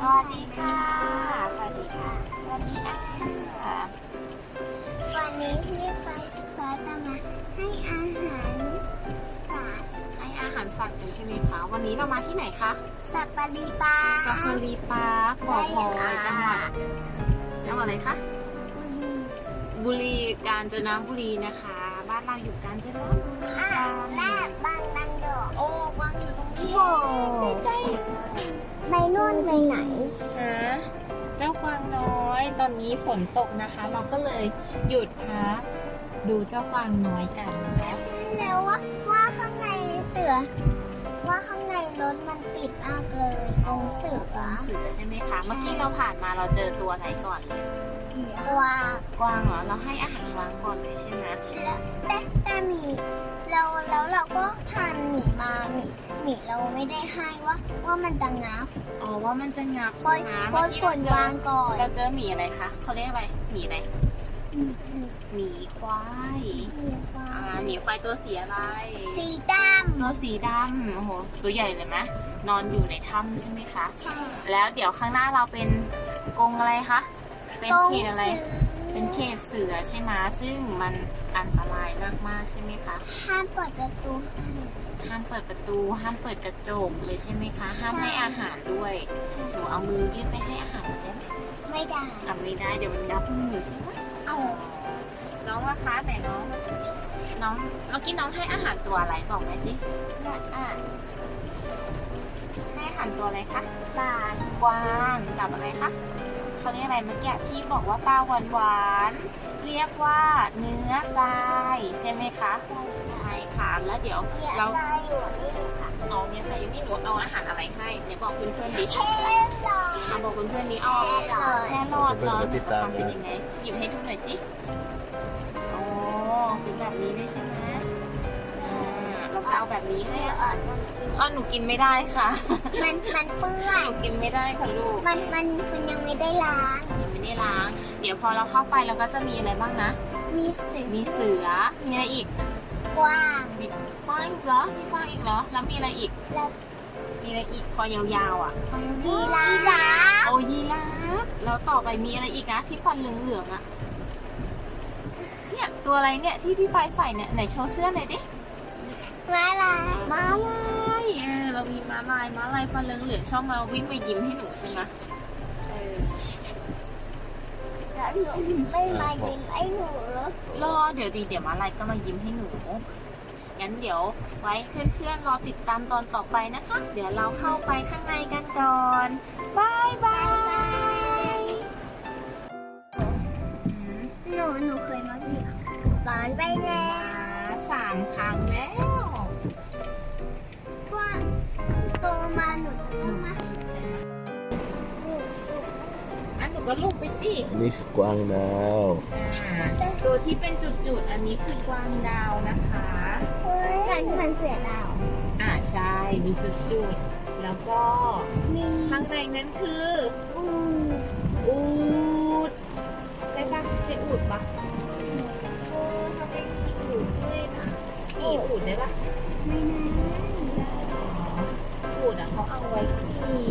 สวัสดีค่ะ สวัสดีค่ะ วันนี้อะวันนี้พี่ไฟฟ้าจะมาให้อาหารสัตว์ให้อาหารสัตว์กันใช่ไหมคะ วันนี้เรามาที่ไหนคะสัตว์ปลีปลาซาฟารีปาร์คบ่อพลอยจังหวัดจังหวัดอะไรคะ บุรีกาญจนบุรีนะคะ บ้านเราอยู่กาญจนบุรี ไปนู่นไปไหนฮะเจ้ากวางน้อยตอนนี้ฝนตกนะคะ เราก็เลยหยุดพักดูเจ้ากวางน้อยกันนะแล้วว่าว่าข้างในเสือ ว่าข้างในรถมันติดมากเลยตรงเสือเสือใช่ไหมคะเมื่อกี้เราผ่านมาเราเจอตัวไหนก่อนเลยว่ากวางเหรอเราให้อาหารกวางก่อนเลยใช่ไหมแล้วแต่แต่หมี เราแล้วเราก็ทานหมีมาหมีหมีเราไม่ได้ให้ว่า ว่ามันจะงับอ๋อว่ามันจะงับปล่อยใช่ไหมปล่อยฝนวางก่อนเราเจอหมีอะไรคะเขาเรียกอะไรหมีอะไรอืมอืมหมีควายสีฟ้าอ่าหมีควายตัวสีอะไรสีดตัวสีดำโอ้โหตัวใหญ่เลยไหมนอนอยู่ในถ้ำใช่ไหมคะำใช่แล้วเดี๋ยวข้างหน้าเราเป็นกรงอะไรคะ เป็นตรงเขตอะไรสื เป็นเขตเสือใช่ไหมซึ่งมันอันตรายมากๆใช่ไหมคะ ห้ามเปิดประตูให้ห้ามเปิดประตู ห้ามเปิดกระจกเลยใช่ไหมคะ ห้ามใช่ให้อาหารด้วย หนูเอามือยื่นไปให้อาหารได้ไหมไม่ได้อะไม่ได้ เดี๋ยวมันงับมือใช่ไหมเอาน้องว่าคะไหนน้อง น้องเมื่อกี้น้องให้อาหารตัวอะไรบอกหน่อยสิอะให้อาหารตัวอะไรคะบานกวางกับอะไรคะ เขาเรียกอะไรเมื่อกี้ที่บอกว่าปลาหวานหวานๆเรียกว่าเนื้อทรายใช่ไหมคะใช่ค่ะแล้วเดี๋ยวเนี่ยเราได้อยู่นี่ค่ะเอาเนี่ยใส่อยู่ที่หนูเอาอาหารอะไรให้เดี๋ยวบอกเพื่อนๆดิเทลอเอาบอกเพื่อนๆดิเอาแครอทแค่รอดเหรอเพื่อนๆก็ติดตามทำเป็นนะยังไงหยิบให้ดูหน่อยจิ เราจะเอาแบบนี้ให้อาหารอ๋อหนูกินไม่ได้ค่ะ มันมันเปื้อหน นูกินไม่ได้ค่ะลูกมันมันมันยังไม่ได้ล้าง ยังไม่ได้ล้าง เดี๋ยวพอเราเข้าไปเราก็จะมีอะไรบ้างนะ มีเสือมีเสือ มีอะไรอีก กว้างมีกวางอีกเหรอมีกวางอีกเหรอ แล้วมีอะไรอีก แล้วมีอะไรอีกคอยาวๆอะคอยาวๆ ยีราฟโอ้ยีราฟแล้วต่อไปมีอะไรอีกนะ ที่ฟันเหลืองๆอะเนี่ยตัวอะไรเนี่ยที่พี่ปายใส่เนี่ยไหนโชว์เสื้อหน่อยดิ ม้าลายม้าลายเออเรามีม้าลายม้าลายฟันเหลืองๆชอบมาวิ่งมายิ้มให้หนูใช่ไหมเออแล้วหนูไม่มายิงไอ้หนูเหรอรอเดี๋ยวดีเดี๋ยวม้าลายก็มายิ้มให้หนูงั้นเดี๋ยวไว้เพื่อนๆรอติดตามตอนต่อไปนะคะ เดี๋ยวเราเข้าไปข้างในกันก่อนบายบายอืมหนูหนูเคยมายิงบอลไปแล้ว ก็ลงไปจิอันนี้คือกวางดาว อ่าตัวที่เป็นจุดๆ อันนี้คือกวางดาวนะคะ กันที่มันเสียดาว อ่าใช่ มีจุดๆ แล้วก็มีข้างในนั้นคืออูอูดใช่ปะใช่อูดปะโอ้ทำไมมีอูดด้วยนะขี่อูดได้ปะไม่นานอูดอะเขาเอาไว้ขี่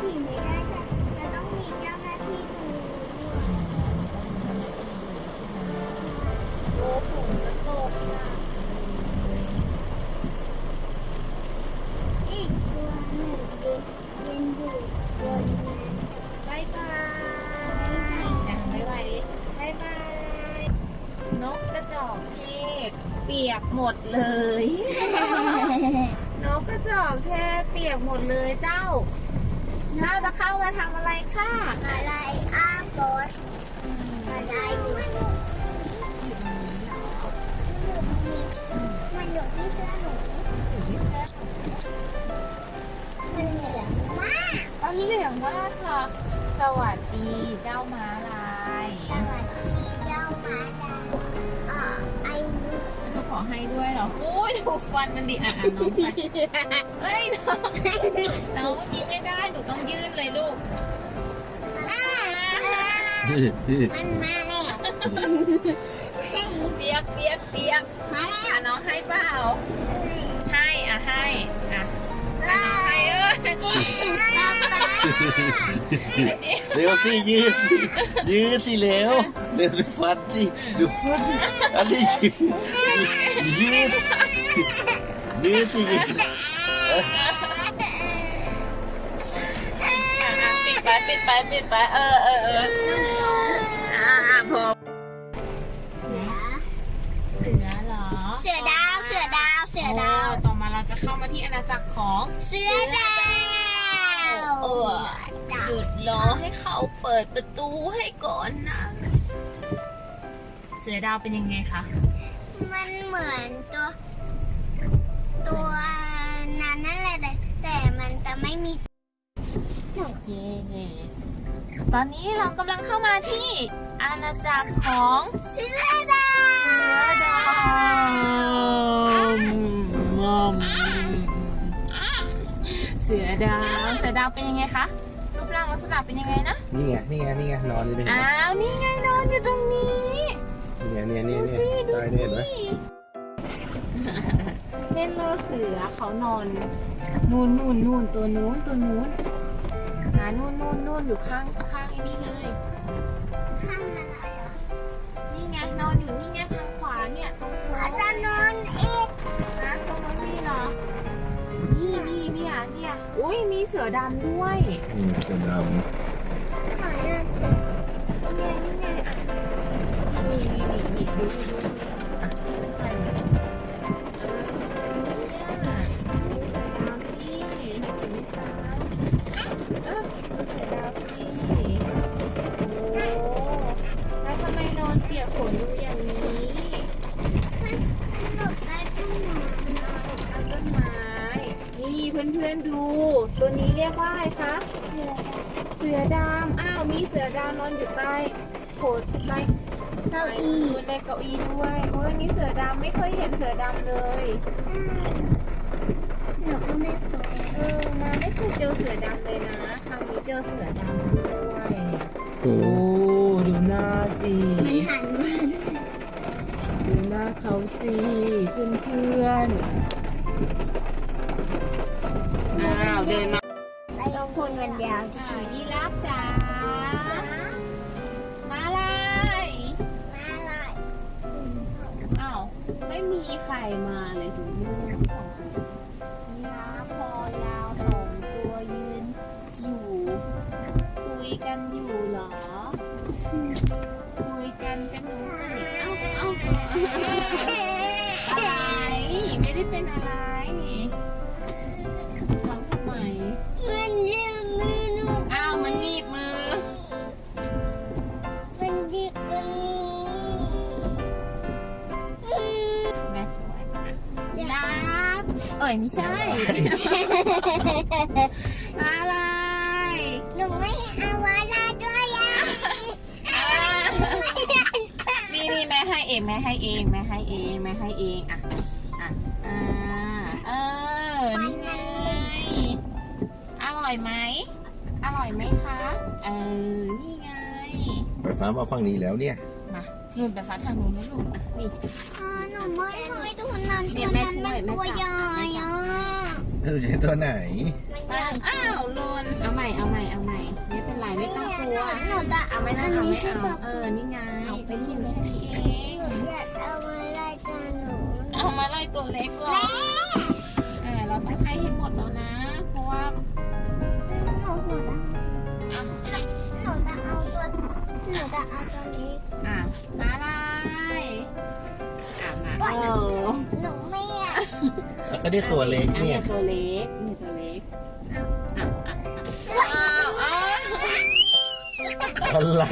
ขี่ไม่ได้แต่จะต้องมีเจ้าหน้าที่ดูด้วยโอ้ฝนจะตกนะอีกตัวหนึ่งเย็นเย็นอยู่บนนั้นบายบายอะบ๊ายบายดิบายบาย นกกระจอกเทศเปียกหมดเลย นกกระจอกเทศเปียกหมดเลยเจ้า เจ้าจะเข้ามาทำอะไรค่ะอะไรอ้างรถอะไรมันอยู่อยู่ตรงนี้เหรอมันอยู่ที่เสื้อหนูอยู่ที่แค่มันเหลืองมากอ๋อเหลืองมากเหรอสวัสดีเจ้าม้าล ให้ด้วยเหรออุ้ยถูกฟันมันดิอะอ่น้องไปเฮ้ยน้องน้องกินไม่ได้หนูต้องยื่นเลยลูกนี่นี่มันมาแล้วเปียกเปียกเปียกมาแล้วอะน้องให้เปล่าให้อะให้อะอะน้องให้เออ ร็วสิยืดสิยืดสิเร็วเร็วดูฟันสิดูฟันอันนี้ยืดยืดสิยืดอะอะปิดไปปิดไปปิดไปเออเออเอออะอะพอเสือเหรอเสือดาวเสือดาวเสือดาวโต่อมาเราจะเข้ามาที่อาณาจักรของเสือดาว เออหยุดรอให้เขาเปิดประตูให้ก่อนนะ เสือดาวเป็นยังไงคะ มันเหมือนตัว ตัวนั้นนั่นแหละแต่แต่มันจะไม่มีโอเคตอนนี้เรากำลังเข้ามาที่อาณาจักรของเสือดาเสือวดาวมอมเสือ ดาวเสือดาวเป็นยังไงคะ รูปร่างลักษณะเป็นยังไงนะ นี่ไง นี่ไง นี่ไง นอนอยู่นี่เห็นอ้าไหมวนี่ไงนอนอยู่ตรงนี้เนี่ยเนี่ยเนี่ยเนี่ยตายเนี่ยเห็นไหมเล่นโลเสือเขานอน นู่นนู่นนู่นตัวนู้นตัวนู้นหานู่นนู่นนู่นอยู่ข้างข้างไอ้นี่เลย ข้างอะไรอะนี่ไงนอนอยู่นี่ไงทางขวาเนี่ยตรงเหมืหัอวนจะนอนเอ๊ะนะตรงนั้นมีเหรอนี่นี่เนี่ยเนี่ย อุ้ยมีเสือดำด้วยอืมเสือดหายอะนี่ไงนี่ไงอะนี่นี่นี่นี่ดูดูดู ก้าอี้ด้วยโอ้ยนี่เสือดำไม่เคยเห็นเสือดำเลยหนูก็ไม่เคยเออมาไม่เคยเจอเสือดำเลยนะครั้งนี้เจอเสือดำด้วยำโอ้โอ้ดูหน้าสิมันหันมาดูหน้าเขาสิเพื่อนๆอ้าวเดินมาแล้วก็คนมันยาวอ่ายีราฟจ๋ามา อ้ยไม่ใช่ อะไร หนูไม่เอาวาลาด้วยอะนี่นี่แม่ให้เองแม่ให้เองแม่ให้เองแม่ให้เองอะอะอ่าเออนี่ไงอร่อยไหมอร่อยไหมคะ เออ นี่ไง ไฟฟ้ามาฝั่งนี้แล้วเนี่ยมา นู่นไปฟ้าทางนู้นนะลูกอะนี่ อ่าหนูไม่ให้ตัวนั้นเนี่ตัยวแม่นั้นช่วยมันตัวแม่ใหจัญ่บแม่จัอะบเธอจะใช้ตัวไหน มันใหญ่อ้าวลนเอาใหม่เอาใหม่เอาใหม่ไม่เป็นไรไม่ต้องกลัว หนูจะเอาเอาไม่อัน่านเอานี้ไม่ให้เอาแบบเออนี่ไงเป็นที่แม่ให้เองหนูอยากเอาอะไรกันหนูเอามาไล่ตัวเล็กก่อนแม่อ่าเราต้องให้ให้หมดแล้วนะ เพราะว่าหนูหนูจะอะหนูจะเอาตัว หนูจะเอาตัวนี้อะอะไรอะมาเออหนูไม่อยากแล้วก็ได้ตัวเล็กเนี่ยอัตัวเล็กนี่ตัวเล็กอะอะอะอ้าวอ้าวอะไร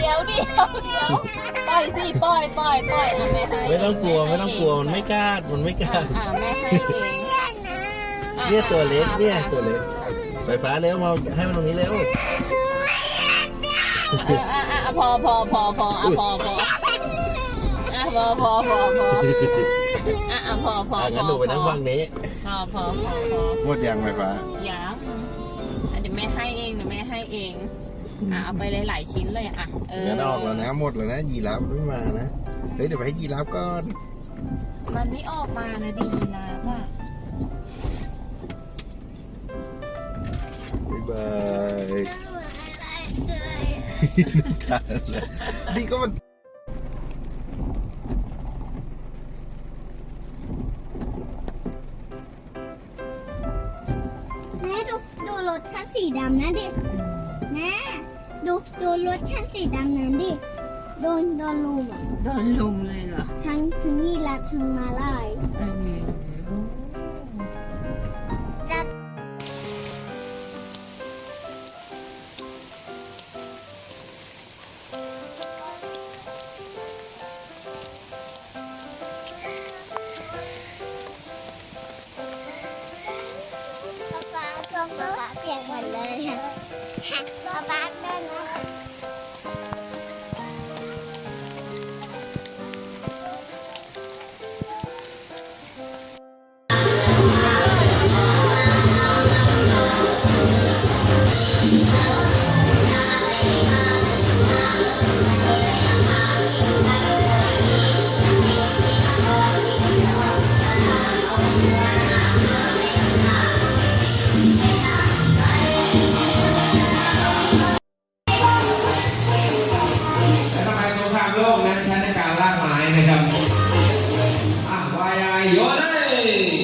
เดี๋ยวเดี๋ยวเดี๋ยวปล่อยสิปล่อยปล่อยปล่อยอะแม่ให้ไม่ต้องกลัวไม่ต้องกลัวมันไม่กล้ามันไม่กล้าอะอะแม่ให้เองอยากนะอะเนี่ยตัวเล็กเนี่ยอะตัวเล็กไฟฟ้าเร็วมาให้มันตรงนี้เร็ว เอออะอะพอพอพอพออะพอพออะพอพอพอพออะอะพอพออะงั้นหนูไปนั่งพอฝั่งนี้พอพอพอพอหมดยังไฟฟ้ายังอะเดี๋ยวแม่ให้เองเดี๋ยวแม่ให้เองอะเอาไปหลายๆชิ้นเลยอะเอองั้นออกแล้วนะหมดแล้วนะยีราฟไม่มานะเฮ้ยเดี๋ยวไปให้ยีราฟก่อนมันไม่ออกมานะดีนะป่ะบ๊ายบาย นี่ก็มันแม่ดูดูรถคันสีดำนะดิแม่ดูดูรถคันสีดำนั้นดิ โดนโดนลุมอะโดนลุมเลยเหรอ ทั้งทั้งยี่และทั้งมาลาย เออ ใช้ในการล่าไม้นะครับอะวายยังไงโยนเลย